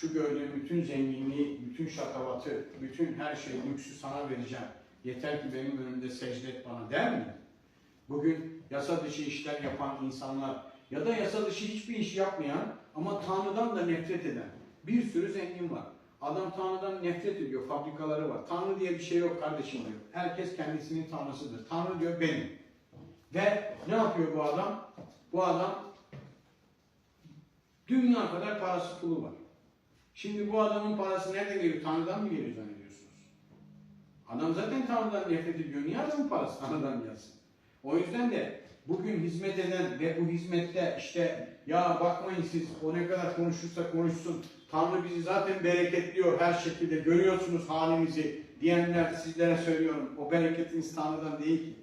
şu gördüğün bütün zenginliği, bütün şatavatı, bütün her şeyi, lüksü sana vereceğim. Yeter ki benim önümde secde et bana der mi? Bugün yasa dışı işler yapan insanlar ya da yasa dışı hiçbir iş yapmayan ama Tanrı'dan da nefret eden bir sürü zengin var. Adam Tanrı'dan nefret ediyor, fabrikaları var. Tanrı diye bir şey yok kardeşim diyor. Herkes kendisinin Tanrısıdır. Tanrı diyor benim. Ve ne yapıyor bu adam? Bu adam dünya kadar parası pulu var. Şimdi bu adamın parası nereden geliyor? Tanrı'dan mı geliyor zannediyorsunuz? Adam zaten Tanrı'dan nefret ediyor. Niye adamın parası Tanrı'dan gelsin? O yüzden de bugün hizmet eden ve bu hizmette işte ya bakmayın siz o ne kadar konuşursa konuşsun Tanrı bizi zaten bereketliyor her şekilde görüyorsunuz halimizi diyenler sizlere söylüyorum. O bereketiniz Tanrı'dan değil ki.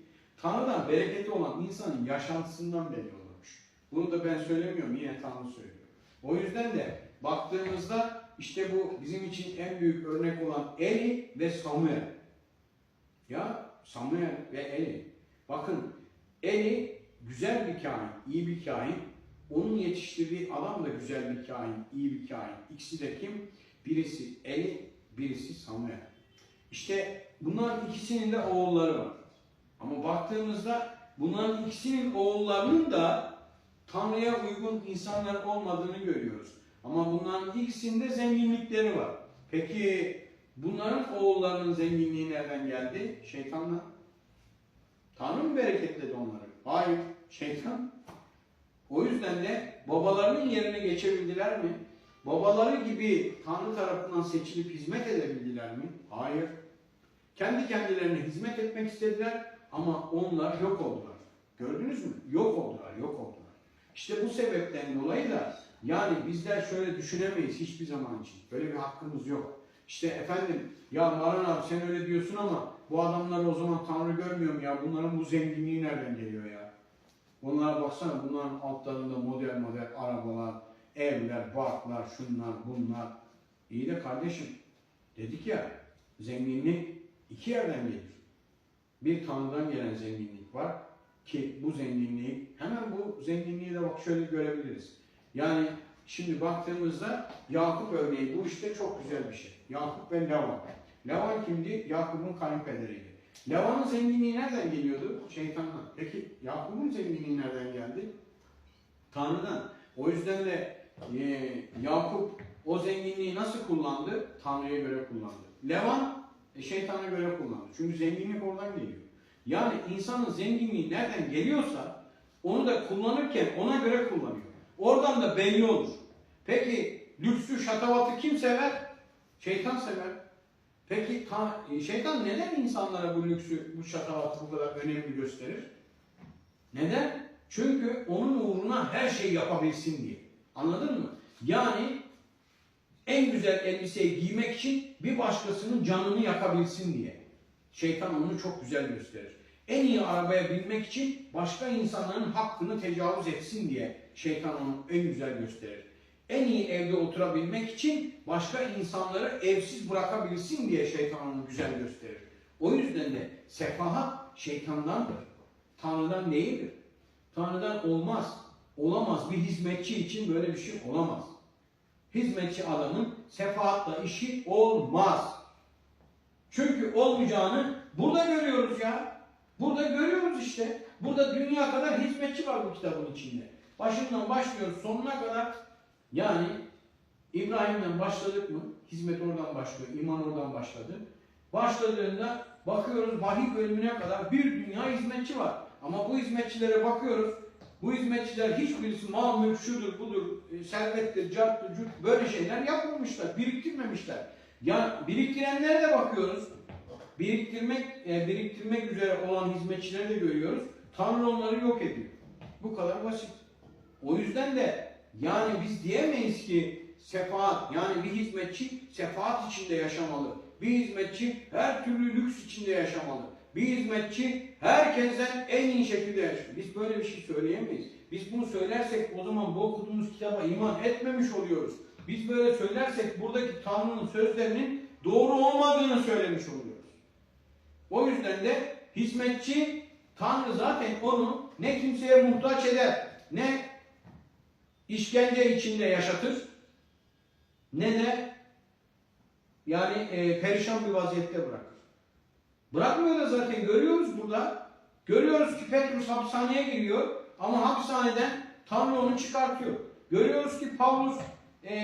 Tanrı'dan bereketli olan insanın yaşantısından belli olurmuş. Bunu da ben söylemiyorum yine Tanrı söylüyor. O yüzden de baktığımızda işte bu bizim için en büyük örnek olan Eli ve Samuel. Ya Samuel ve Eli. Bakın Eli güzel bir kahin, iyi bir kahin. Onun yetiştirdiği adam da güzel bir kahin, iyi bir kahin. İkisi de kim? Birisi Eli, birisi Samuel. İşte bunların ikisinin de oğulları var. Ama baktığımızda bunların ikisinin oğullarının da Tanrı'ya uygun insanlar olmadığını görüyoruz. Ama bunların ikisinde zenginlikleri var. Peki bunların oğullarının zenginliği nereden geldi? Şeytanla. Tanrı mı bereketledi onları? Hayır, şeytan. O yüzden de babalarının yerine geçebildiler mi? Babaları gibi Tanrı tarafından seçilip hizmet edebildiler mi? Hayır. Kendi kendilerine hizmet etmek istediler ama onlar yok oldular. Gördünüz mü? Yok oldular, yok oldular. İşte bu sebepten dolayı da yani bizler şöyle düşünemeyiz hiçbir zaman için. Böyle bir hakkımız yok. İşte efendim ya Maran abi sen öyle diyorsun ama bu adamlar o zaman Tanrı görmüyor mu ya? Bunların bu zenginliği nereden geliyor ya? Bunlara baksana bunların altlarında model model arabalar, evler, barklar, şunlar, bunlar. İyi de kardeşim dedik ya zenginlik iki yerden gelir. Bir Tanrı'dan gelen zenginlik var ki bu zenginliği hemen bu zenginliği de bak şöyle görebiliriz. Yani şimdi baktığımızda Yakup örneği bu işte çok güzel bir şey. Yakup ve Lavan. Lavan kimdi? Yakup'un kayınpederiydi. Lavan'ın zenginliği nereden geliyordu? Şeytandan. Peki Yakup'un zenginliği nereden geldi? Tanrı'dan. O yüzden de e, Yakup o zenginliği nasıl kullandı? Tanrı'ya göre kullandı. Levan e, şeytana göre kullandı. Çünkü zenginlik oradan geliyor. Yani insanın zenginliği nereden geliyorsa onu da kullanırken ona göre kullanıyor. Oradan da belli olur. Peki lüksü, şatavatı kim sever? Şeytan sever. Peki ta- şeytan neden insanlara bu lüksü, bu şatavatı bu kadar önemli gösterir? Neden? Çünkü onun uğruna her şey yapabilsin diye. Anladın mı? Yani en güzel elbiseyi giymek için bir başkasının canını yakabilsin diye. Şeytan onu çok güzel gösterir. En iyi arabaya binmek için başka insanların hakkını tecavüz etsin diye şeytan onu en güzel gösterir. En iyi evde oturabilmek için başka insanları evsiz bırakabilsin diye şeytan onu güzel gösterir. O yüzden de sefahat şeytandandır. Tanrı'dan değildir. Tanrı'dan olmaz. Olamaz. Bir hizmetçi için böyle bir şey olamaz. Hizmetçi adamın sefahatla işi olmaz. Çünkü olmayacağını burada görüyoruz ya. Burada görüyoruz işte. Burada dünya kadar hizmetçi var bu kitabın içinde. Başından başlıyoruz sonuna kadar. Yani İbrahim'den başladık mı? Hizmet oradan başlıyor. iman oradan başladı. Başladığında bakıyoruz vahiy bölümüne kadar bir dünya hizmetçi var. Ama bu hizmetçilere bakıyoruz. Bu hizmetçiler hiçbirisi mal mülk şudur budur, e, servettir, carttır, cürt böyle şeyler yapmamışlar, biriktirmemişler. Ya biriktirenlere de bakıyoruz. Biriktirmek e, biriktirmek üzere olan hizmetçileri de görüyoruz. Tanrı onları yok ediyor. Bu kadar basit. O yüzden de yani biz diyemeyiz ki sefaat yani bir hizmetçi sefaat içinde yaşamalı. Bir hizmetçi her türlü lüks içinde yaşamalı. Bir hizmetçi herkesten en iyi şekilde yaşamalı. Biz böyle bir şey söyleyemeyiz. Biz bunu söylersek o zaman bu okuduğumuz kitaba iman etmemiş oluyoruz. Biz böyle söylersek buradaki Tanrı'nın sözlerinin doğru olmadığını söylemiş oluyoruz. O yüzden de hizmetçi Tanrı zaten onu ne kimseye muhtaç eder, ne işkence içinde yaşatır, ne de yani e, perişan bir vaziyette bırakır. Bırakmıyor da zaten görüyoruz burada. Görüyoruz ki Petrus hapishaneye giriyor ama hapishaneden Tanrı onu çıkartıyor. Görüyoruz ki Pavlus e,